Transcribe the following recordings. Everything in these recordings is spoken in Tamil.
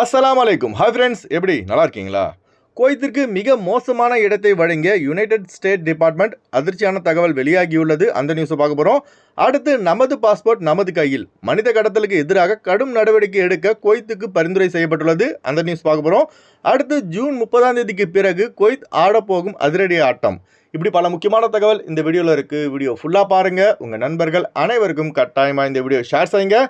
அஸ்லாம் அலைக்கும் ஹாய் ஃப்ரெண்ட்ஸ் எப்படி? நல்லா இருக்கீங்களா குவைத்திற்கு மிக மோசமான இடத்தை வழங்கிய யுனைடெட் ஸ்டேட் டிபார்ட்மெண்ட் அதிர்ச்சியான தகவல் வெளியாகியுள்ளது. அந்த நியூஸை பார்க்க போகிறோம் அடுத்து நமது பாஸ்போர்ட் நமது கையில். மனித கடத்தலுக்கு எதிராக கடும் நடவடிக்கை எடுக்க குவைத்துக்கு பரிந்துரை செய்யப்பட்டுள்ளது. அந்த நியூஸ் பார்க்க போகிறோம் அடுத்து ஜூன் முப்பதாம் தேதிக்கு பிறகு குவைத் ஆடப்போகும் அதிரடி ஆட்டம். இப்படி பல முக்கியமான தகவல் இந்த வீடியோவில் இருக்குது வீடியோ ஃபுல்லாக பாருங்கள் உங்கள் நண்பர்கள் அனைவருக்கும் கட்டாயமாக இந்த வீடியோ ஷேர் செய்யுங்க.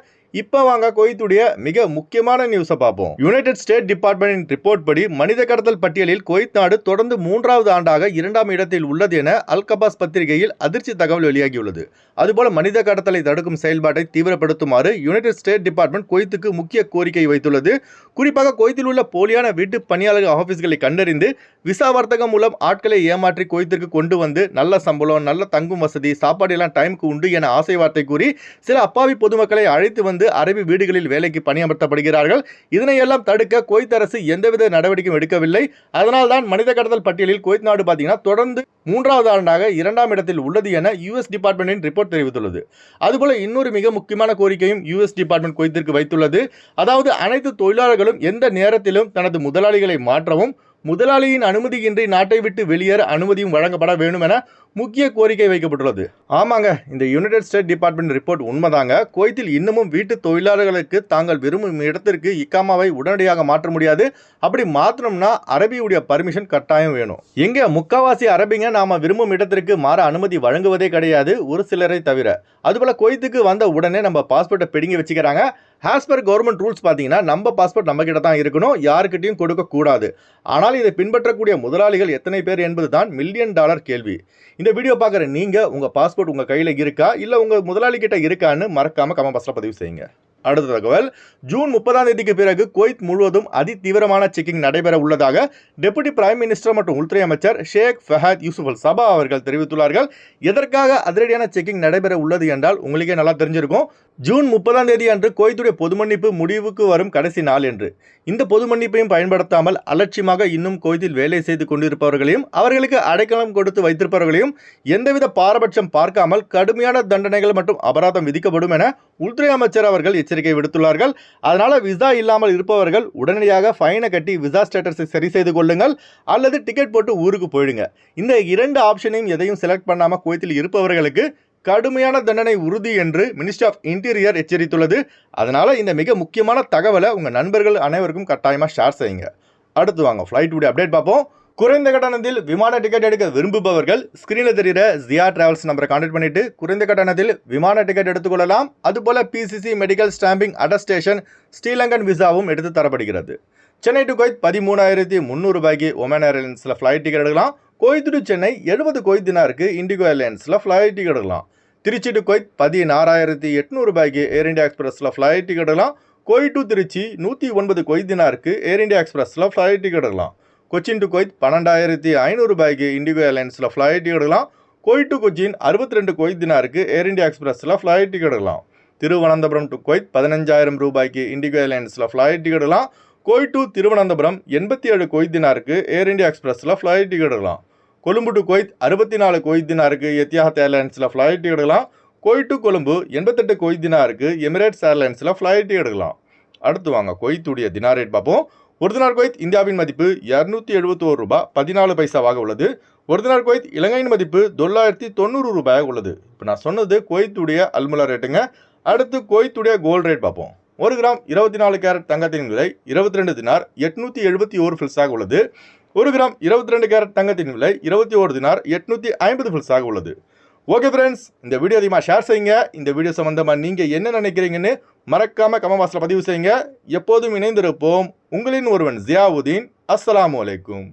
இப்போ வாங்க கொய்த்துடைய மிக முக்கியமான நியூஸை பார்ப்போம். யுனைடெட் ஸ்டேட் டிபார்ட்மெண்டின் ரிப்போர்ட் படி மனித கடத்தல் பட்டியலில் குவைத் நாடு தொடர்ந்து மூன்றாவது ஆண்டாக இரண்டாம் இடத்தில் உள்ளது என அல்கபாஸ் பத்திரிகையில் அதிர்ச்சி தகவல் வெளியாகியுள்ளது. அதுபோல மனித கடத்தலை தடுக்கும் செயல்பாட்டை தீவிரப்படுத்துமாறு யுனைடெட் ஸ்டேட் டிபார்ட்மெண்ட் குவைத்துக்கு முக்கிய கோரிக்கை வைத்துள்ளது. குறிப்பாக குவைத்தில் உள்ள போலியான வீட்டு பணியாளர் ஆஃபீஸ்களை கண்டறிந்து விசா வர்த்தகம் மூலம் ஆட்களை ஏமாற்றி குவைத்திற்கு கொண்டு வந்து நல்ல சம்பளம் நல்ல தங்கும் வசதி சாப்பாடு எல்லாம் டைமுக்கு உண்டு என ஆசை வார்த்தை கூறி சில அப்பாவி பொதுமக்களை அழைத்து வந்து அரபி வீடுகளில் வேலைக்கு பணியமர்த்தப்படுகிறார்கள். இதனையெல்லாம் தடுக்க குவைத் அரசு எந்தவித நடவடிக்கையும் எடுக்கவில்லை. அதனால்தான் மனித கடத்தல் பட்டியலில் குவைத் நாடு பார்த்தீங்கன்னா தொடர்ந்து மூன்றாவது ஆண்டாக இரண்டாம் இடத்தில் உள்ளது என யுஎஸ் டிபார்ட்மெண்ட்டின் ரிப்போர்ட் தெரிவித்துள்ளது. அதுபோல இன்னொரு மிக முக்கியமான கோரிக்கையும் யுஎஸ் டிபார்ட்மெண்ட் குவைத்திற்கு வைத்துள்ளது. அதாவது அனைத்து தொழிலாளர்களும் எந்த நேரத்திலும் தனது முதலாளிகளை மாற்றவும் முதலாளியின் அனுமதியின்றி நாட்டை விட்டு வெளியேற அனுமதியும் வழங்கப்பட வேண்டும் என முக்கிய கோரிக்கை வைக்கப்பட்டுள்ளது. ஆமாங்க இந்த யுனைடெட் ஸ்டேட் டிபார்ட்மெண்ட் ரிப்போர்ட் உண்மைதாங்க. குவைத்தில் இன்னமும் வீட்டு தொழிலாளர்களுக்கு தாங்கள் விரும்பும் இடத்திற்கு இக்காமாவை உடனடியாக மாற்ற முடியாது. அப்படி மாற்றணும்னா அரபியுடைய பர்மிஷன் கட்டாயம் வேணும். எங்க முக்காவாசி அரபிங்க நாம விரும்பும் இடத்திற்கு மாற அனுமதி வழங்குவதே கிடையாது ஒரு சிலரை தவிர. அதுபோல குவைத்துக்கு வந்த உடனே நம்ம பாஸ்போர்ட்டை பிடுங்கி வச்சுக்கிறாங்க. ஆஸ் பர் கவர்மெண்ட் ரூல்ஸ் பார்த்தீங்கன்னா நம்ம பாஸ்போர்ட் நம்ம கிட்ட தான் இருக்கணும். யாருக்கிட்டையும் கொடுக்கக்கூடாது ஆனால் இதை பின்பற்றக்கூடிய முதலாளிகள் எத்தனை பேர் என்பது தான் மில்லியன் டாலர் கேள்வி. இந்த வீடியோ பார்க்குற நீங்கள் உங்கள் பாஸ்போர்ட் உங்கள் கையில் இருக்கா? இல்லை உங்கள் முதலாளி கிட்ட இருக்கான்னு மறக்காமல் கமெண்ட் பாக்ஸில் பதிவு செய்யுங்க. அடுத்த தகவல் ஜூன் முப்பதாம் தேதிக்கு பிறகு குவைத் முழுவதும் அதி தீவிரமான செக்கிங் நடைபெற உள்ளதாக டெபுட்டி பிரைம் மினிஸ்டர் மற்றும் உள்துறை அமைச்சர் ஷேக் ஃபஹத் யூசுப் அல் சபா அவர்கள் தெரிவித்துள்ளார்கள். எதற்காக அதிரடியான செக்கிங் நடைபெற உள்ளது என்றால் உங்களுக்கே நல்லா தெரிஞ்சிருக்கும். ஜூன் முப்பதாம் தேதி அன்று கோயத்துடைய பொது மன்னிப்பு முடிவுக்கு வரும் கடைசி நாள் என்று. இந்த பொது மன்னிப்பையும் பயன்படுத்தாமல் அலட்சியமாக இன்னும் கோயிலில் வேலை செய்து கொண்டிருப்பவர்களையும் அவர்களுக்கு அடைக்கலம் கொடுத்து வைத்திருப்பவர்களையும் எந்தவித பாரபட்சம் பார்க்காமல் கடுமையான தண்டனைகள் மற்றும் அபராதம் விதிக்கப்படும் என உள்துறை அமைச்சர் அவர்கள் எச்சரிக்கை விடுத்துள்ளார்கள். அதனால் விசா இல்லாமல் இருப்பவர்கள் உடனடியாக ஃபைனை கட்டி விசா ஸ்டேட்டஸை சரி செய்து கொள்ளுங்கள் அல்லது டிக்கெட் போட்டு ஊருக்கு போயிடுங்க. இந்த இரண்டு ஆப்ஷனையும் எதையும் செலக்ட் பண்ணாமல் குவைத்தில் இருப்பவர்களுக்கு கடுமையான தண்டனை உறுதி என்று மினிஸ்ட்ரி ஆஃப் இன்டீரியர் எச்சரித்துள்ளது. அதனால் இந்த மிக முக்கியமான தகவலை உங்கள் நண்பர்கள் அனைவருக்கும் கட்டாயமாக ஷேர் செய்யுங்க. அடுத்து வாங்க ஃப்ளைட் உடைய அப்டேட் பார்ப்போம். குறைந்த கட்டணத்தில் விமான டிக்கெட் எடுக்க விரும்புபவர்கள் ஸ்க்ரீனில் தெரிகிற ஜியா டிராவல்ஸ் நம்பரை கான்டெக்ட் பண்ணிவிட்டு குறைந்த கட்டணத்தில் விமான டிக்கெட் எடுத்துக்கொள்ளலாம். அதுபோல் PCC medical stamping attestation Sri Lankan விசாவும் எடுத்து தரப்படுகிறது. சென்னை டு கோயத் பதிமூணாயிரத்தி முந்நூறு ரூபாய்க்கு ஒமன் ஏர்லைன்ஸில் ஃப்ளைட் டிக்கெட் எடுக்கலாம். கோயத்து டு சென்னை எழுபது கோயத் தினாருக்கு இண்டிகோ ஏர்லைன்ஸில் ஃப்ளைட் டிக்கெட் எடுக்கலாம். திருச்சி டு கோயத் பதினாறாயிரத்தி எட்நூறு ரூபாய்க்கு ஏர் இந்தியா எக்ஸ்பிரஸில் ஃப்ளைட் டிக்கெட் எடுக்கலாம். கோயட் டு திருச்சி நூற்றி ஒன்பது கொய்த் தினாருக்கு ஏர் இண்டியா எக்ஸ்பிரஸில் ஃப்ளைட் டிக்கெட் எடுக்கலாம். கொச்சின் டு கொய்த் பன்னெண்டாயிரத்தி ஐநூறு ரூபாய்க்கு இண்டிகோ ஏர்லைன்ஸில் ஃப்ளைட் டிக்கெட் எடுக்கலாம். கோயட் டு கொச்சின் அறுபத்தி ரெண்டு கொய்த் தினாருக்கு ஏர் இந்தியா எக்ஸ்பிரஸில் ஃப்ளைட் டிக்கெட் எடுக்கலாம். திருவனந்தபுரம் டு கொய்த் பதினஞ்சாயிரம் ரூபாய்க்கு இண்டிகோ ஏர்லைன்ஸில் ஃப்ளைட் டிக்கெட் எடுக்கலாம். கோயட் டு திருவனந்தபுரம் எண்பத்தி ஏழு கொய்தினாருக்கு ஏர் இந்தியா எக்ஸ்பிரஸில் ஃப்ளைட் டிக்கெட் எடுக்கலாம். கொழும்பு டு கொய்த் அறுபத்தி நாலு கொய்தினாருக்கு எத்தியாகத் ஏர்லைன்ஸில் ஃப்ளைட் டிக்கெட் எடுக்கலாம். கொய்த் டு கொழும்பு எண்பத்தெட்டு கொய்தினாருக்கு எமிரேட்ஸ் ஏர்லைன்ஸில் ஃப்ளைட் டிக்கெட் எடுக்கலாம். அடுத்து வாங்க கொய்த்துடைய தினார் ரேட் பார்ப்போம். ஒரு தினார் குவைத் இந்தியாவின் மதிப்பு இரநூத்தி எழுபத்தோரு ரூபாய் பதினாலு பைசாவாக உள்ளது. ஒரு தினார் குவைத் இலங்கையின் மதிப்பு தொள்ளாயிரத்தி தொண்ணூறு ரூபாயாக உள்ளது. இப்போ நான் சொன்னது குவைத்துடைய அல்முலா ரேட்டுங்க அடுத்து குவைத்துடைய கோல்டு ரேட் பார்ப்போம். ஒரு கிராம் இருபத்தி நாலு கேரட் தங்கத்தின் விலை இருபத்தி ரெண்டு தினார் எட்நூற்றி எழுபத்தி ஓரு ஃபில்ஸாக உள்ளது. ஒரு கிராம் இருபத்தி ரெண்டு கேரட் தங்கத்தின் விலை இருபத்தி ஓரு தினார் எட்நூற்றி ஐம்பது ஃபில்ஸாக உள்ளது. ஓகே ஃப்ரெண்ட்ஸ் இந்த வீடியோ அதிகமாக ஷேர் செய்யுங்க. இந்த வீடியோ சம்மந்தமாக நீங்கள் என்ன நினைக்கிறீங்கன்னு மறக்காமல் கமவாசில் பதிவு செய்யுங்க. எப்போதும் இணைந்திருப்போம். உங்களின் ஒருவன் ஜியாவுதீன். அஸ்ஸலாமு அலைக்கும்.